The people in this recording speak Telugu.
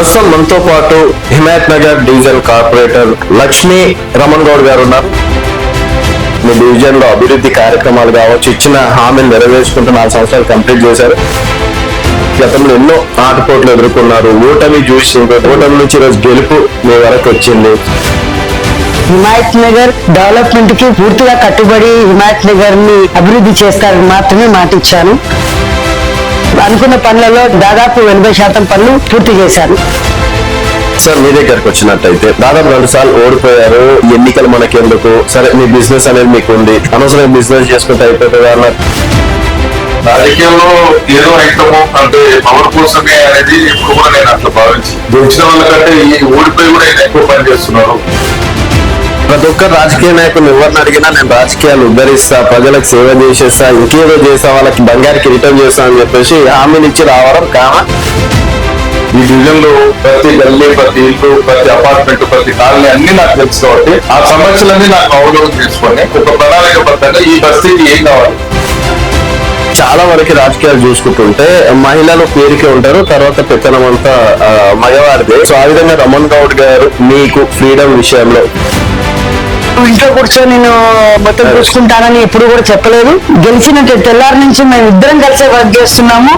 ప్రస్తుతం మనతో పాటు హిమాయత్ నగర్ డివిజన్ కార్పొరేటర్ లక్ష్మి రమణ్ గౌడ్ గారు ఉన్నారు. మీ డివిజన్లో అభివృద్ధి కార్యక్రమాలు కావచ్చు ఇచ్చిన హామీలు నెరవేర్చుకుంటూ నాలుగు సంవత్సరాలు కంప్లీట్ చేశారు. గతంలో ఎన్నో ఆటపోట్లు ఎదుర్కొన్నారు. ఓటమి చూసి ఓటమి నుంచి ఈరోజు గెలుపు మీ వరకు వచ్చింది. హిమాయత్ నగర్ డెవలప్మెంట్కి పూర్తిగా కట్టుబడి హిమాయత్ నగర్ని అభివృద్ధి చేస్తారని మాత్రమే మాట ఇచ్చాను అనుకున్న పనులలో దాదాపు ఎనభై శాతం పనులు పూర్తి చేశాను సార్ మీ దగ్గరకు వచ్చినట్టయితే దాదాపు రెండు సార్లు ఓడిపోయారు. ఎన్నికలు మనకెందుకు? సరే మీ బిజినెస్ అనేది మీకు ఉంది అనవసరం బిజినెస్ చేసుకుంటే అయిపోతుంది అన్నారు. రాజకీయంలో ఏదో ఐటమ్ అంటే పవర్ కోసమే అనేది ఇప్పుడు కూడా నేను అట్లా భావించి గెలిచిన వాళ్ళకంటే ఈ ఓడిపోయి కూడా ఎక్కువ పని చేస్తున్నారు. ప్రతి ఒక్క రాజకీయ నాయకులు ఎవరిని అడిగినా నేను రాజకీయాలు ఉద్ధరిస్తా ప్రజలకు సేవ చేసేస్తా ఇంకేదో చేస్తా వాళ్ళకి బంగారికి రిటర్న్ చేస్తా అని చెప్పేసి హామీని ఇచ్చి రావడం కామా. ఈ డివిజన్లో ప్రతి గల్లీ ప్రతి ఇల్లు ప్రతి అపార్ట్మెంట్ ప్రతి కాలనీ అన్ని నాకు తెలుసు కాబట్టి ఆ సమస్యలన్నీ నాకు అవగాహన చేసుకొని ఒక ప్రణాళికబద్ధంగా ఈ బస్తీకి ఏం కావాలి? చాలా వరకు రాజకీయాలు చూసుకుంటుంటే మహిళలు పేరుకే ఉంటారు తర్వాత పెత్తనం అంతా మగవారిదే. సో ఆ విధంగా రమణ్ గౌడ్ గారు మీకు ఫ్రీడమ్ విషయంలో ఇంట్లో కూర్చొని నేను మొత్తం చూసుకుంటానని ఎప్పుడు కూడా చెప్పలేదు. గెలిచిన తెల్లారి నుంచి మేము ఇద్దరం కలిసే వర్క్ చేస్తున్నాము.